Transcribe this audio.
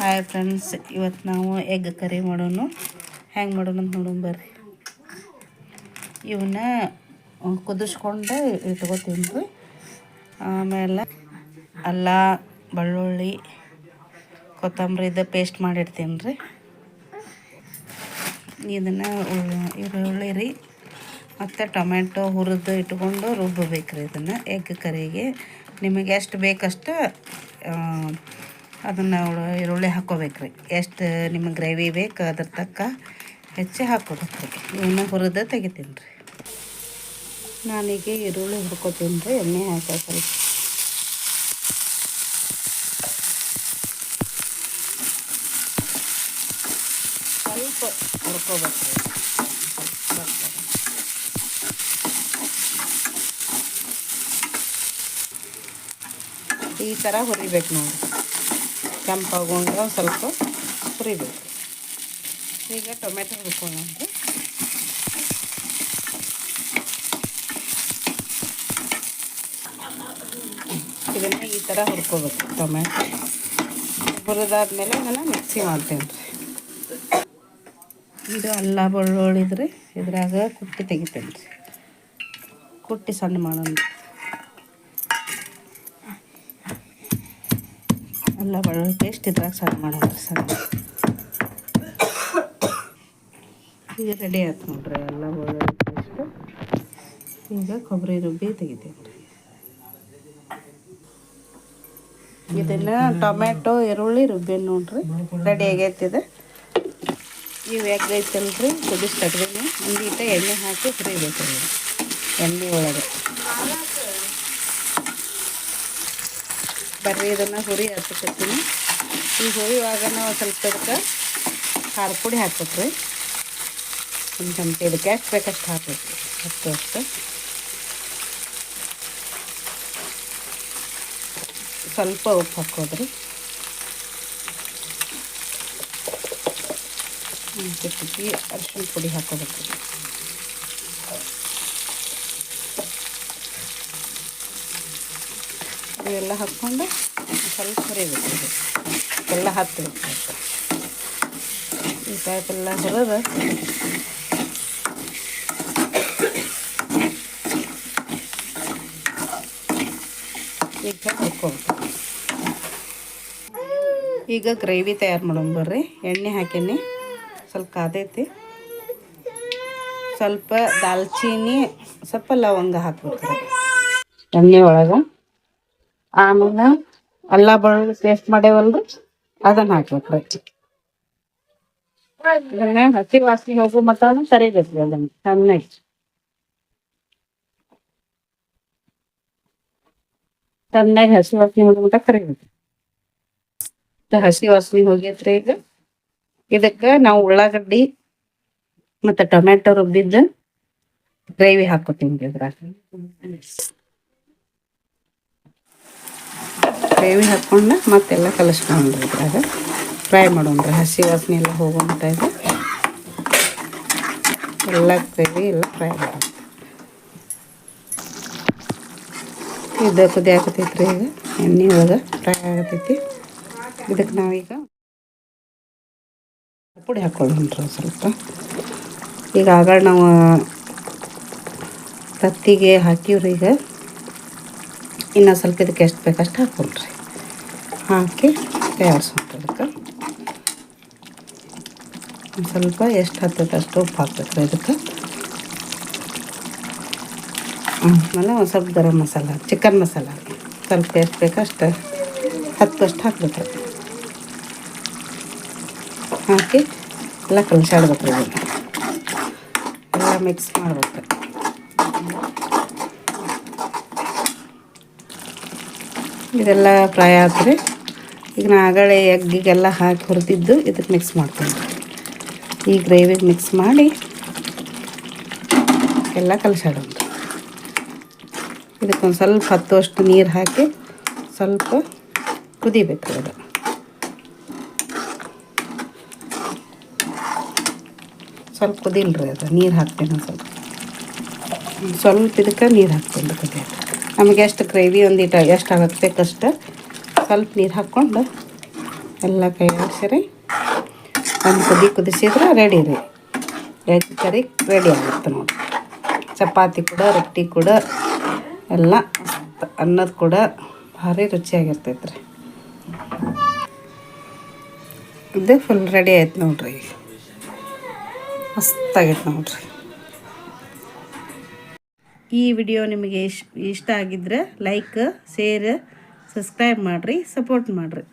Hi friends ಇವತ್ತು ನಾವು egg curry ಮಾಡೋಣ ಹ್ಯಾಂಗೆ ಮಾಡೋಣ ಅಂತ ನೋಡೋಣ ಬರ್ರಿ. ಇವನ್ನ ಕುದಿಸ್ಕೊಂಡು ಇಟ್ಕೋತೀನಿ ಆಮೇಲೆ ಅಲ್ಲ, ಬೆಳ್ಳುಳ್ಳಿ ಕೊತ್ತಂಬರಿದು ಪೇಸ್ಟ್ ಮಾಡಿರ್ತೀನಿ ರೀ. ಇದನ್ನು ಈರುಳ್ಳಿ ರೀ, ಮತ್ತು ಟೊಮೆಟೊ ಹುರಿದು ಇಟ್ಕೊಂಡು ರುಬ್ಬಬೇಕು ರೀ ಇದನ್ನು ಎಗ್ ಕರಿಗೆ ನಿಮಗೆ ಎಷ್ಟು ಬೇಕಷ್ಟು ಅದನ್ನು ಈರುಳ್ಳಿ ಹಾಕೋಬೇಕ್ರಿ. ಎಷ್ಟು ನಿಮ್ಮ ಗ್ರೇವಿ ಬೇಕು ಅದ್ರ ತಕ್ಕ ಹೆಚ್ಚಿ ಹಾಕೋಬೇಕ್ರಿ ಇವನ್ನ ಹುರಿದು ತೆಗಿತೀನಿ ರೀ ನಾನೀಗ ಈರುಳ್ಳಿ ಹುರ್ಕೋತೀನಿ ರೀ ಎಣ್ಣೆ ಹಾಕೋಕ್ರಿ ಸ್ವಲ್ಪ. ಸ್ವಲ್ಪ ಹುರ್ಕೋಬೇಕು ಈ ಥರ ಹುರಿಬೇಕು ನೋಡಿ. ಕೆಂಪಾಗೊಂಡು ಸ್ವಲ್ಪ ಹುರಿಬೇಕು. ಈಗ ಟೊಮೆಟೊ ಹುರ್ಕೊಳ್ಳೋಣ ಇದನ್ನು ಈ ಥರ ಹುರ್ಕೋಬೇಕು ಟೊಮೆಟೊ. ಹುರಿದಾದ್ಮೇಲೆ ನಾನು ಮಿಕ್ಸಿ ಮಾಡ್ತೇನೆ. ರೀ ಇದು ಅಲ್ಲ ಬೆಳ್ಳುಳ್ಳಿದ್ರಿ ಇದ್ರಾಗ ಕುಟ್ಟಿ ತೆಗಿತೇನೆ. ರೀ ಕುಟ್ಟಿ ಸಣ್ಣ ಮಾಡೋಣ. ಅಲ್ಲ ಬೆಳ್ಳುಳ್ಳಿ ಪೇಸ್ಟ್ ಇದ್ರಾಗ ಸಣ್ಣ ಮಾಡೋಣ ಸಣ್ಣ ಈಗ ರೆಡಿ ಆಯ್ತು ನೋಡ್ರಿ, ಎಲ್ಲ ಬೆಳ್ಳುಳ್ಳಿ ಪೇಸ್ಟು ಈಗ ಕೊಬ್ಬರಿ ರುಬ್ಬಿ ತೆಗಿತೀನಿ ರೀ ಇದನ್ನ ಟೊಮೆಟೊ ಈರುಳ್ಳಿ ರುಬ್ಬಿ ನೋಡ್ರಿ ರೆಡಿ ಆಗೈತಿದೆ. ಇವು ಎಗ್ ಐತಲ್ರಿ? ಕುದಿಸಿ ತೆಗ್ದೀನಿ ಒಂದೀಟ ಎಣ್ಣೆ ಹಾಕಿ ಹುರಿಬೇಕು. ರೀ ಎಣ್ಣೆ ಒಳಗೆ. ಬರ್ರಿ ಇದನ್ನು ಹುರಿ ಹಚ್ಚಿಕೊತೀನಿ ಈ ಹುರಿಯುವಾಗ ನಾವು ಸ್ವಲ್ಪ ಅದಕ್ಕೆ ಖಾರ ಪುಡಿ ಹಾಕ್ಬೇಕ್ರಿ. ಒಂದು ಚಮಚ ಇದಕ್ಕೆ ಎಷ್ಟು ಬೇಕಷ್ಟು ಹಾಕ್ಬೇಕು ಅಷ್ಟು ಅಷ್ಟು. ಸ್ವಲ್ಪ ಉಪ್ಪು ಹಾಕೋದ್ರಿ ಚಿಟಿಕಿ ಅರಿಶಿನ ಪುಡಿ ಹಾಕೋಬೇಕು ಇವೆಲ್ಲ ಹಾಕ್ಕೊಂಡು ಸ್ವಲ್ಪ ಹುರಿಬೇಕು ಎಲ್ಲ ಹತ್ತಬೇಕು ಈ ಟೈಪ್ ಎಲ್ಲ ಹುರಿದು ಈಗ ಹಾಕ್ಕೊಬೇಕು ಈಗ ಗ್ರೇವಿ ತಯಾರು ಮಾಡೋಣ ಬರ್ರಿ. ಎಣ್ಣೆ ಹಾಕೀನಿ. ಸ್ವಲ್ಪ ಕಾದೈತಿ. ಸ್ವಲ್ಪ ದಾಲ್ಚೀನಿ, ಸ್ವಲ್ಪ ಲವಂಗ ಹಾಕ್ಬೇಕು ಎಣ್ಣೆ ಒಳಗೆ ಆಮೇಲೆ ಅಲ್ಲ ಬೆಳ್ಳುಳ್ಳಿ ಪೇಸ್ಟ್ ಮಾಡೇವಲ್ರಿ ಅದನ್ನ ಹಾಕ್ಬೇಕು ರೀ ಇದನ್ನ ಹಸಿ ವಾಸನೆ ಹೋಗೋ ಮತ್ತ ಸರಿಬೇಕು ಅದನ್ನ, ಚೆನ್ನಾಗಿ. ಚೆನ್ನಾಗಿ ಹಸಿ ವಾಸನೆ ಹೋಗೋ ಮಟ್ಟ ಕರಿಬೇಕು ಹಸಿ ವಾಸನೆ ಹೋಗೈತ್ರಿ ಈಗ ಇದಕ್ಕ ನಾವು ಉಳ್ಳಾಗಡ್ಡಿ ಮತ್ತೆ ಟೊಮೆಟೊ ರುಬ್ಬಿದ್ದು ಗ್ರೇವಿ ಹಾಕೋತೀನಿ ಇದ್ರಾಗ. ಗ್ರೇವಿ ಹಾಕ್ಕೊಂಡು ಮತ್ತೆಲ್ಲ ಕಲಿಸ್ಕೊಂಡ್ರಿ ಇದ್ರಾಗ ಫ್ರೈ ಮಾಡೋಣ್ರಿ. ಹಸಿ ವಾಸನೆ ಎಲ್ಲ ಹೋಗುವಂತ ಇದೆ. ಎಲ್ಲ ಗ್ರೇವಿ ಎಲ್ಲ ಫ್ರೈ ಮಾಡೋಣ. ಇದು ರೀ ಈಗ. ಎಣ್ಣೆ ಒಳಗೆ ಫ್ರೈ ಆಗತೈತಿ. ಇದಕ್ಕೆ ನಾವೀಗ ಪುಡಿ ಹಾಕ್ಕೊಳ್ಳೋಣ್ರಿ ಸ್ವಲ್ಪ. ಈಗ ಆಗ ನಾವು, ತತ್ತಿಗೆ ಹಾಕಿವ್ರಿ ಈಗ. ಇನ್ನು ಸ್ವಲ್ಪ ಇದಕ್ಕೆ ಎಷ್ಟು ಬೇಕಷ್ಟು ಹಾಕ್ಕೊಳ್ರಿ. ಹಾಕಿ ತಯಾರಿಸೋಣ ಅದಕ್ಕೆ ಒಂದು ಸ್ವಲ್ಪ ಎಷ್ಟು ಹತ್ತೈತೆ ಅಷ್ಟು ಉಪ್ಪು ಹಾಕ್ಬೇಕು ಅದಕ್ಕೆ ಆಮೇಲೆ ಒಂದು ಸ್ವಲ್ಪ ಗರಂ ಮಸಾಲ, ಚಿಕನ್ ಮಸಾಲ ಸ್ವಲ್ಪ ಎಷ್ಟು ಬೇಕಷ್ಟು ಹತ್ತಷ್ಟು ಹಾಕ್ಬೇಕು. ಹಾಕಿ ಎಲ್ಲ ಕಲಸಾಡ್ಬೇಕು ಎಲ್ಲ ಮಿಕ್ಸ್ ಮಾಡ್ಬೇಕು. ಇದೆಲ್ಲ ಫ್ರೈ ಆತ್ರಿ ಈಗ ನಾ ಎಗ್ಗಿಗೆಲ್ಲ ಹಾಕಿ ಹುರಿದಿದ್ದು ಇದಕ್ಕೆ ಮಿಕ್ಸ್ ಮಾಡ್ತೀನಿ ಈ ಗ್ರೇವಿಗೆ ಮಿಕ್ಸ್ ಮಾಡಿ ಎಲ್ಲ ಕಲಸಾಡೋದು ಇದಕ್ಕೊಂದು ಸ್ವಲ್ಪ ಹತ್ತುವಷ್ಟು ನೀರು ಹಾಕಿ ಸ್ವಲ್ಪ ಕುದಿಬೇಕು ಅದು ಸ್ವಲ್ಪ ಕುದಿಲ್ರಿ ಅದು, ನೀರು ಹಾಕ್ತೀನಿ ಒಂದು ಸ್ವಲ್ಪ. ಸ್ವಲ್ಪ ಇದಕ್ಕೆ ನೀರು ಹಾಕ್ತೀನಿ ಕುದಿಯೋದು ನಮಗೆ ಎಷ್ಟು ಗ್ರೇವಿ ಒಂದಿಟ ಎಷ್ಟು ಆಗುತ್ತೆ ಬೇಕಷ್ಟು ಸ್ವಲ್ಪ ನೀರು ಹಾಕ್ಕೊಂಡು ಎಲ್ಲ ಕೈ ಆಡಿಸಿರಿ ಒಂದು ಕುದಿ ಕುದಿಸಿದ್ರೆ ರೆಡಿ ರೀ. ಎಗ್ ಕರಿ ರೆಡಿ ಆಗುತ್ತೆ ನೋಡಿ. ಚಪಾತಿ ಕೂಡ, ರೊಟ್ಟಿ ಕೂಡ, ಎಲ್ಲ ಅನ್ನದ ಕೂಡ ಭಾರಿ ರುಚಿಯಾಗಿರ್ತೈತೆ ರೀ ಇದು ಫುಲ್ ರೆಡಿ ಆಯ್ತು ನೋಡ್ರಿ ಮಸ್ತಾಗೈತೆ ನೋಡ್ರಿ. ಈ ವಿಡಿಯೋ ನಿಮಗೆ ಇಷ್ಟ ಆಗಿದ್ರೆ ಲೈಕ್ ಶೇರ್ ಸಬ್ಸ್ಕ್ರೈಬ್ ಮಾಡಿರಿ ಸಪೋರ್ಟ್ ಮಾಡಿರಿ.